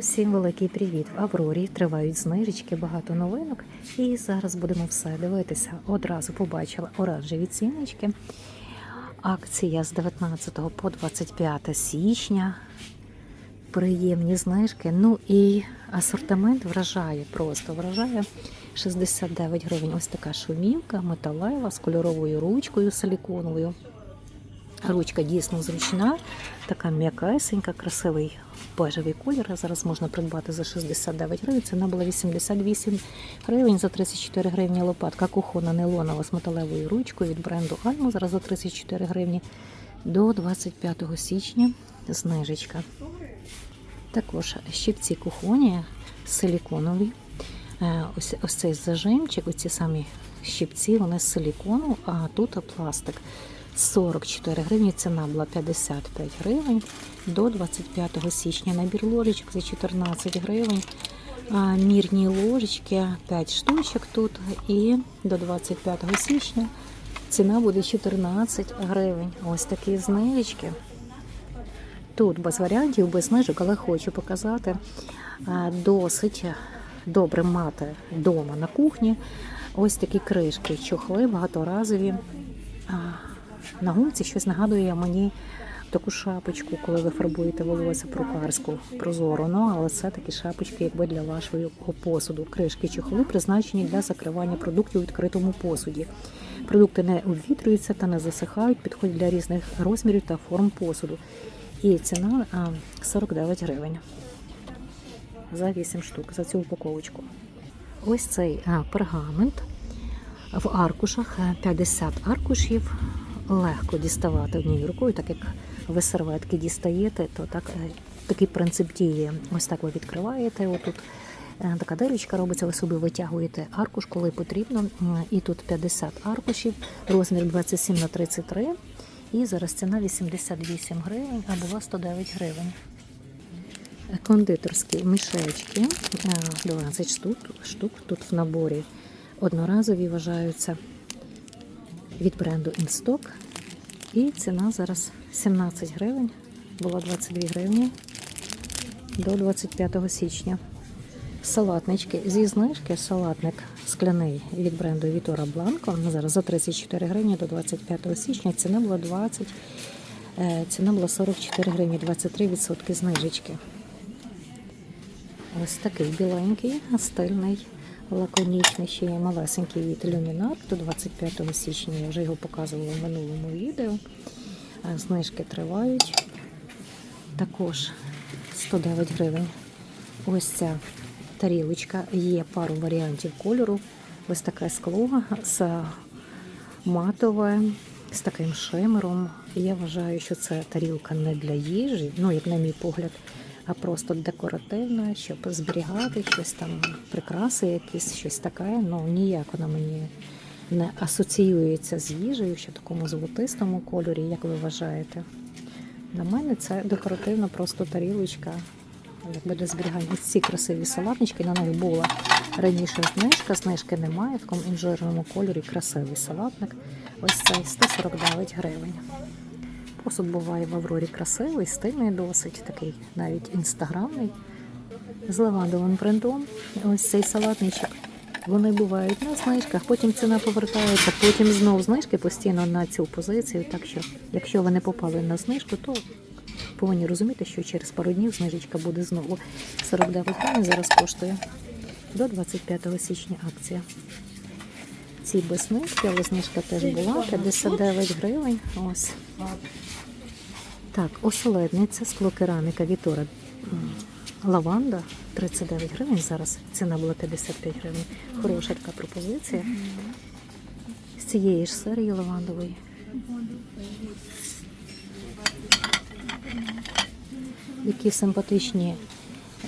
Усім великий привіт! В Аврорі тривають знижечки, багато новинок. І зараз будемо все дивитися. Одразу побачила оранжеві ціночки. Акція з 19 по 25 січня. Приємні знижки. Ну і асортимент вражає, просто вражає 69 гривень. Ось така шумівка, металева з кольоровою ручкою силіконовою. Ручка дійсно зручна, така м'якесенька, красивий бежевий колір. Зараз можна придбати за 69 гривень. Ціна була 88 гривень за 34 гривні лопатка. Кухона нейлонова з металевою ручкою від бренду Альмо. Зараз за 34 гривні до 25 січня знижечка. Також щипці кухоні силіконові. Е, Ось, ось цей зажимчик, оці самі щипці, вони з силікону, а тут пластик. 44 гривні, ціна була 55 гривень до 25 січня. Набір ложечок за 14 гривень. Мірні ложечки 5 штучок тут. І до 25 січня ціна буде 14 гривень. Ось такі знижечки. Тут без варіантів, без знижок, але хочу показати досить добре мати вдома на кухні. Ось такі кришки, чохли багаторазові. На гумці щось нагадує мені таку шапочку, коли ви фарбуєте волосся прокарську прозору. Ну, але це такі шапочки, якби для вашого посуду. Кришки чохли призначені для закривання продуктів у відкритому посуді. Продукти не обвітрюються та не засихають, підходять для різних розмірів та форм посуду. І ціна 49 гривень за 8 штук за цю упаковочку. Ось цей пергамент в аркушах е, 50 аркушів. Легко діставати однією рукою, так як ви серветки дістаєте, то так, е, такий принцип діє. Ось так ви відкриваєте. Отут е, така дирочка робиться, ви собі витягуєте аркуш, коли потрібно. І тут 50 аркушів, розмір 27 на 33. І зараз ціна 88 гривень, а була 109 гривень. Кондитерські мішечки, е, 12 штук, штук тут в наборі. Одноразові вважаються від бренду Instock. І ціна зараз 17 гривень, була 22 гривні до 25 січня. Салатнички зі знижки салатник скляний від бренду Вітора Бланко. Зараз за 34 гривні до 25 січня. Ціна була 20, е, ціна була 44 гривні, 23% знижечки. Ось такий біленький, стильний, лаконічний, ще є малесенький від люмінар до 25 січня. Я вже його показувала в минулому відео. Е, Знижки тривають. Також 109 гривень. Ось ця тарілочка. Є пару варіантів кольору. Ось таке скло з матове, з таким шимером. Я вважаю, що це тарілка не для їжі, ну, як на мій погляд, а просто декоративна, щоб зберігати щось там, прикраси якісь, щось таке. Ну, ніяк вона мені не асоціюється з їжею, в такому золотистому кольорі, як ви вважаєте. На мене це декоративна просто тарілочка, якби для зберігання. Ці красиві салатнички, на них була раніше знижка, знижки немає, в такому інжирному кольорі красивий салатник. Ось цей 149 гривень. Посуд буває в Аврорі красивий, стильний досить, такий навіть інстаграмний, з лавандовим принтом. Ось цей салатничок. Вони бувають на знижках, потім ціна повертається, потім знов знижки постійно на цю позицію. Так що, якщо ви не попали на знижку, то повинні розуміти, що через пару днів знижечка буде знову 49 гривень зараз коштує до 25 січня акція. Ці без знижки, але знижка теж була 59 гривень. Ось. Так, оселедниця, склокераміка Вітора лаванда 39 гривень. Зараз ціна була 55 гривень. Хороша така пропозиція. З цієї ж серії лавандової. Які симпатичні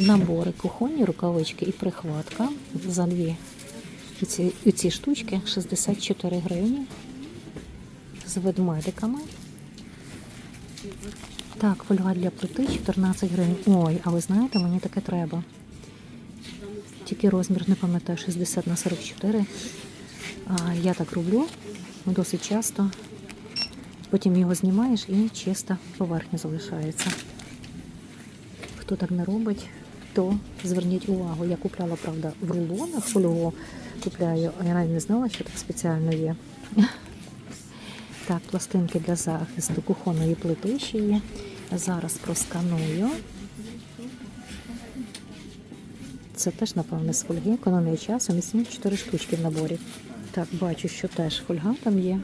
набори кухонні, рукавички і прихватка за дві ці, ці штучки 64 гривні з ведмедиками. Так, фольга для плити 14 гривень. Ой, а ви знаєте, мені таке треба. Тільки розмір, не пам'ятаю, 60 на 44. А, я так роблю досить часто. Потім його знімаєш і чиста поверхня залишається. Хто так не робить, то зверніть увагу. Я купляла, правда, в рулонах фольгу купляю, а я навіть не знала, що так спеціально є. Так, пластинки для захисту кухонної плити ще є. Зараз просканую. Це теж, напевне, з фольги, економія часу, міцні 4 штучки в наборі. Так, бачу, що теж фольга там є.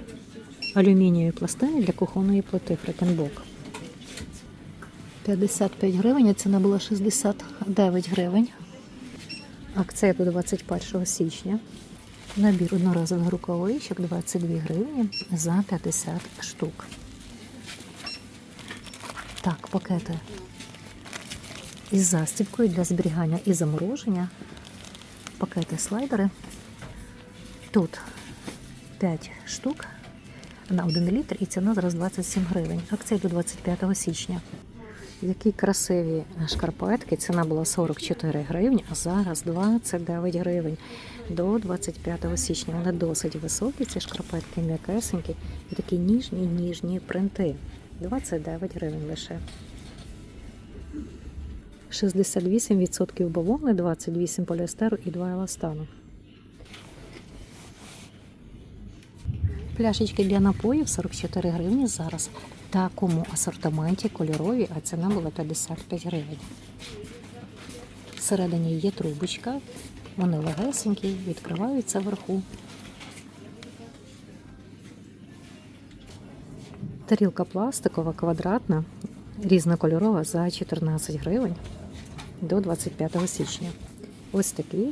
Алюмінієві пластини для кухонної плити Фрекенбок. 55 гривень, а ціна була 69 гривень. Акція до 21 січня. Набір одноразових рукавичок 22 гривні за 50 штук. Так, пакети із застібкою для зберігання і замороження. Пакети слайдери. Тут 5 штук на 1 літр і ціна зараз 27 гривень. Акція до 25 січня. Які красиві шкарпетки. Ціна була 44 гривні, а зараз 29 гривень до 25 січня. Вони досить високі, ці шкарпетки м'якесенькі і такі ніжні ніжні принти. 29 гривень лише. 68% бавовни, 28 поліестеру і 2 еластану. Пляшечки для напоїв 44 гривні зараз в такому асортименті кольорові, а ціна була 55 гривень. Всередині є трубочка, вони легесенькі, відкриваються вверху. Тарілка пластикова, квадратна, різнокольорова за 14 гривень до 25 січня. Ось такі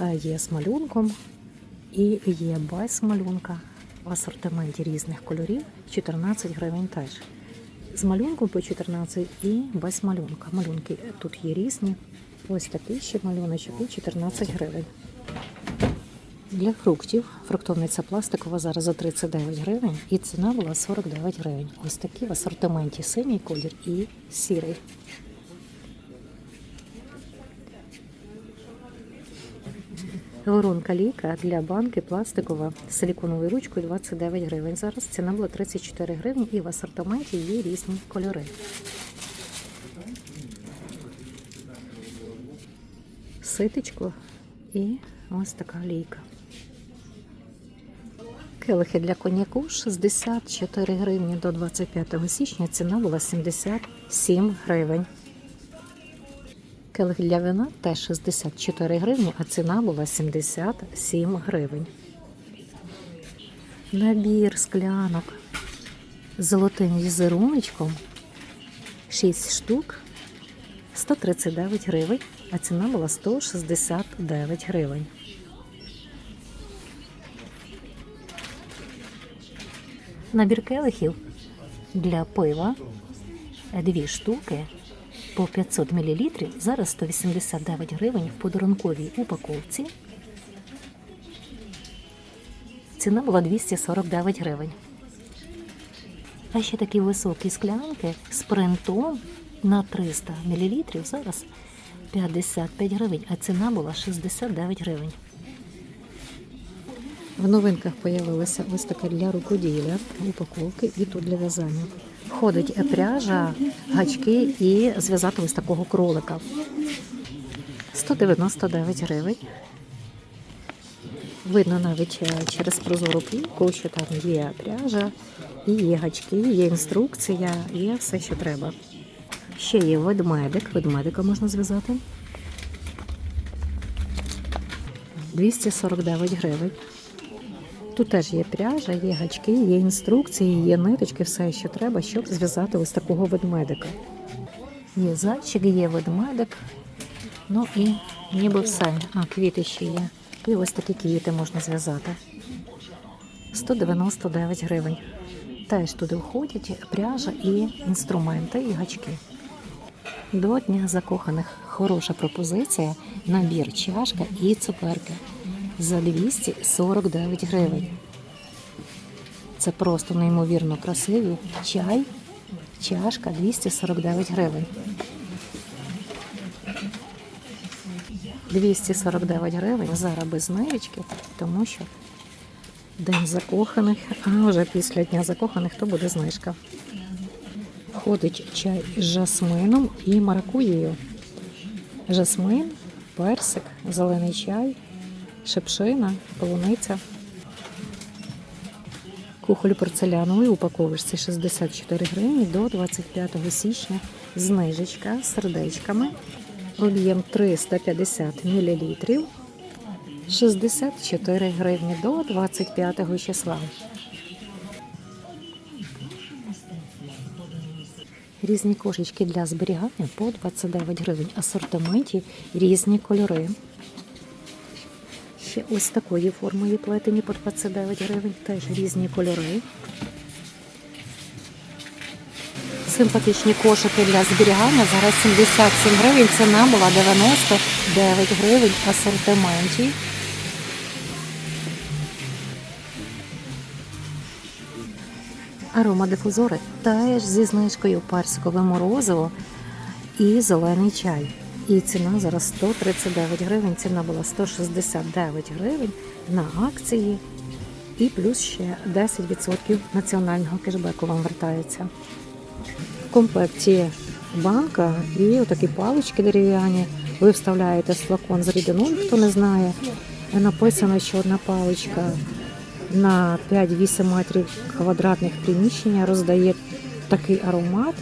е, є з малюнком і є без малюнка в асортименті різних кольорів 14 гривень теж. З малюнком по 14 і без малюнка. Малюнки тут є різні. Ось такий ще малюночок і 14 гривень. Для фруктів фруктовниця пластикова зараз за 39 гривень і ціна була 49 гривень. Ось такі в асортименті синій колір і сірий. Воронка ліка для банки пластикова з силіконовою ручкою 29 гривень. Зараз ціна була 34 гривні і в асортименті є різні кольори. Ситечко і ось така лійка. Келихи для коньяку 64 гривні до 25 січня. Ціна була 77 гривень. Келих для вина теж 64 гривні, а ціна була 77 гривень. Набір склянок з золотим візеруночком 6 штук 139 гривень, а ціна була 169 гривень. Набір келихів для пива дві штуки по 500 мл. Зараз 189 гривень в подарунковій упаковці. Ціна була 249 гривень. А ще такі високі склянки з принтом на 300 мл. Зараз 55 гривень, а ціна була 69 гривень. В новинках появилася ось така для рукоділля, упаковки і тут для в'язання. Входить пряжа, гачки і зв'язати ось такого кролика. 199 гривень. Видно навіть е, через прозору плівку, що там є пряжа, і є гачки, є інструкція, є все, що треба. Ще є ведмедик, ведмедика можна зв'язати. 249 гривень. Тут теж є пряжа, є гачки, є інструкції, є ниточки, все, що треба, щоб зв'язати ось такого ведмедика. Є зайчик, є ведмедик. Ну і ніби все. А, квіти ще є. І ось такі квіти можна зв'язати. 199 гривень. Теж туди входять пряжа і інструменти, і гачки. До Дня закоханих хороша пропозиція, набір чашка і цукерки за 249 гривень. Це просто неймовірно красивий чай, чашка 249 гривень. 249 гривень зараз без знижечки, тому що День закоханих, а вже після Дня закоханих то буде знижка. Ходить чай з жасмином і маракуєю. жасмин, персик, зелений чай, шипшина, полуниця. Кухоль порцеляновий у упаковочці 64 гривні до 25 січня. Знижечка з сердечками. Об'єм 350 мл. 64 гривні до 25 числа. Різні кошечки для зберігання по 29 гривень. Асортименті різні кольори. Ще ось такої формою плетені по 29 гривень. Теж різні кольори. Симпатичні кошики для зберігання. Зараз 77 гривень. Ціна була 99 гривень асортименті. Аромадифузори теж зі знижкою персикове морозиво і зелений чай. І ціна зараз 139 гривень. Ціна була 169 гривень на акції. І плюс ще 10% національного кешбеку вам вертається. В комплекті банка і отакі палички дерев'яні. Ви вставляєте флакон з рідиною, хто не знає. Написано, що одна паличка на 5-8 метрів квадратних приміщення роздає такий аромат.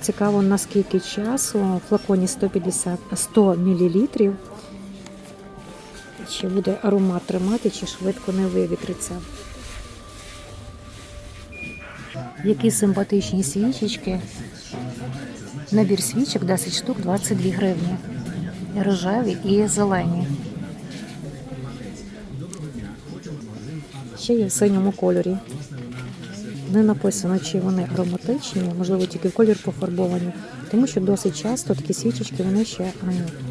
Цікаво, наскільки часу в флаконі 150 100 мл. Чи буде аромат тримати, чи швидко не вивітриться. Які симпатичні свічечки. Набір свічок 10 штук 22 гривні. Рожеві і зелені. Ще є в синьому кольорі. Не написано, чи вони ароматичні, можливо, тільки колір пофарбовані, тому що досить часто такі свічечки вони ще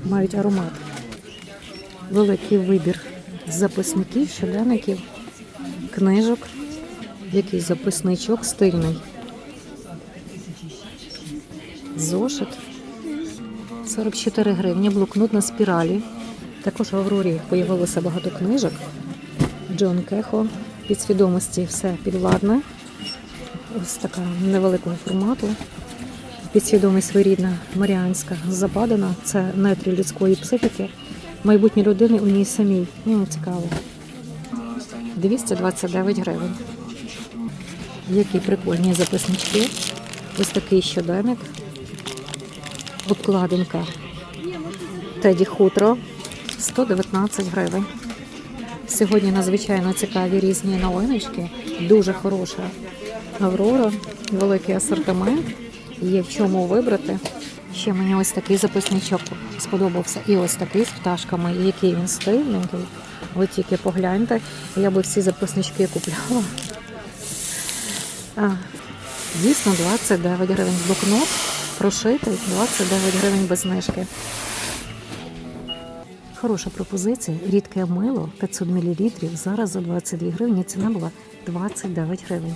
мають аромат. Великий вибір записників, щоденників, книжок, якийсь записничок стильний. Зошит 44 гривні, блокнот на спіралі. Також в Аврорі появилося багато книжок. Джон Кехо. Підсвідомості все підвладне. Ось така невеликого формату. Підсвідомість своєрідна Маріанська западена. Це нетрі людської психіки. Майбутні людини у ній самій. Ну, цікаво. 229 гривень. Які прикольні записнички. Ось такий щоденник. Обкладинка. Теді хутро 119 гривень. Сьогодні надзвичайно цікаві різні новиночки. Дуже хороша Аврора, великий асортимент. Є в чому вибрати. Ще мені ось такий записничок сподобався. І ось такий з пташками, який він стильненький. Ви тільки погляньте, я би всі записнички купляла. А, дійсно, 29 гривень блокнот, прошитий, 29 гривень без знижки. Хороша пропозиція. Рідке мило 500 мл. Зараз за 22 гривні ціна була 29 гривень.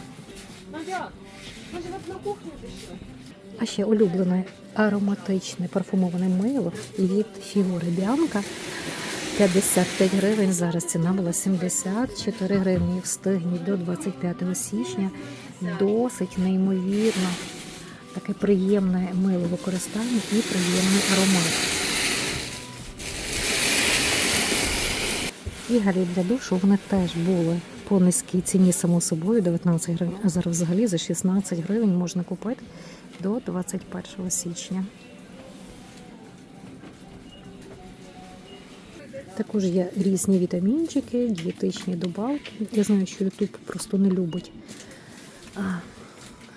А ще улюблене ароматичне парфумоване мило від фігури Бянка 55 гривень. Зараз ціна була 74 гривні. Встигніть до 25 січня. Досить неймовірно. Таке приємне мило використання і приємний аромат. І гелі для душу вони теж були по низькій ціні, само собою, 19 гривень, а зараз взагалі за 16 гривень можна купити до 21 січня. Також є різні вітамінчики, дієтичні добавки. Я знаю, що Ютуб просто не любить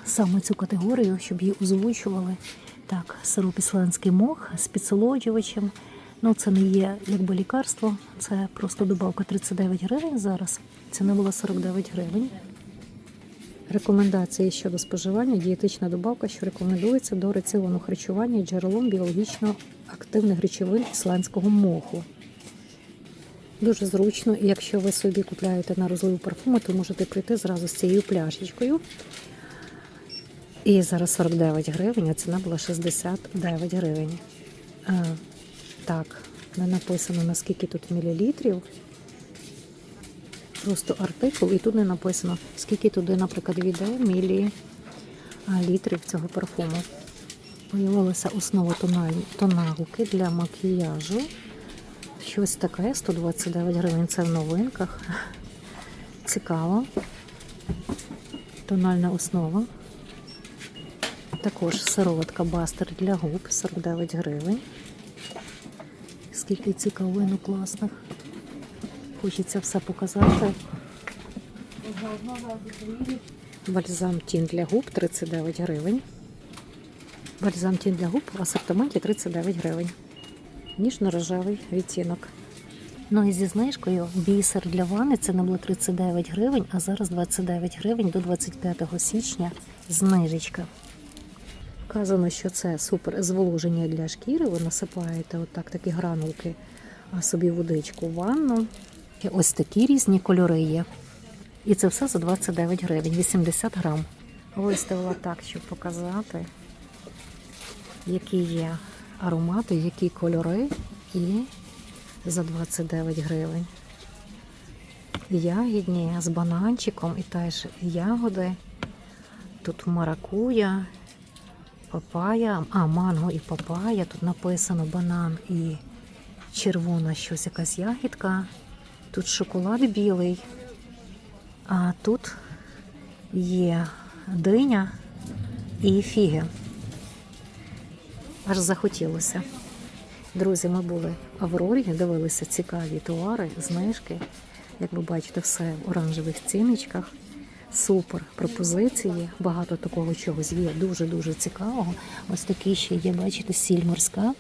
саме цю категорію, щоб її озвучували. Так, сироп ісландський мох з підсолоджувачем. Ну, це не є якби лікарство, це просто добавка 39 гривень зараз. Ціна була 49 гривень. Рекомендації щодо споживання дієтична добавка, що рекомендується до раціону харчування джерелом біологічно активних речовин ісландського моху. Дуже зручно, і якщо ви собі купляєте на розливу парфуми, то можете прийти зразу з цією пляшечкою. І зараз 49 гривень, а ціна була 69 гривень. Так, не написано наскільки тут мілілітрів. Просто артикул, і тут не написано, скільки туди, наприклад, війде мілі літрів цього парфуму. Появилася основа тоналки для макіяжу. Щось таке, 129 гривень. Це в новинках. Цікаво. Тональна основа. Також сироватка бастер для губ 49 гривень. Скільки цікавинок класних. Хочеться все показати. Бальзам тін для губ 39 гривень. Бальзам тін для губ в асортименті 39 гривень. Ніжно-рожевий відтінок. Ну і зі знижкою бісер для ванни це не було 39 гривень, а зараз 29 гривень до 25 січня знижечка. Вказано, що це супер зволоження для шкіри. Ви насипаєте отак такі гранулки собі водичку в ванну. І ось такі різні кольори є. І це все за 29 гривень, 80 грам. Виставила так, щоб показати, які є аромати, які кольори, і за 29 гривень. Ягідні з бананчиком і теж ягоди. Тут маракуя, папая, а манго і папая. Тут написано банан і червона щось, якась ягідка. Тут шоколад білий. А тут є диня і фіги. Аж захотілося. Друзі, ми були в Аврорі, дивилися цікаві товари, знижки. Як ви бачите, все в оранжевих ціночках. Супер пропозиції. Багато такого чогось є. Дуже-дуже цікавого. Ось такий ще є, бачите, сіль морська.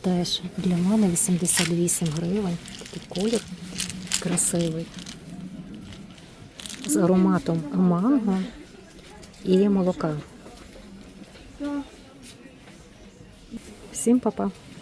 Теж для мене 88 гривень. Такий колір красивий. З ароматом манго і молока. Всім па-па!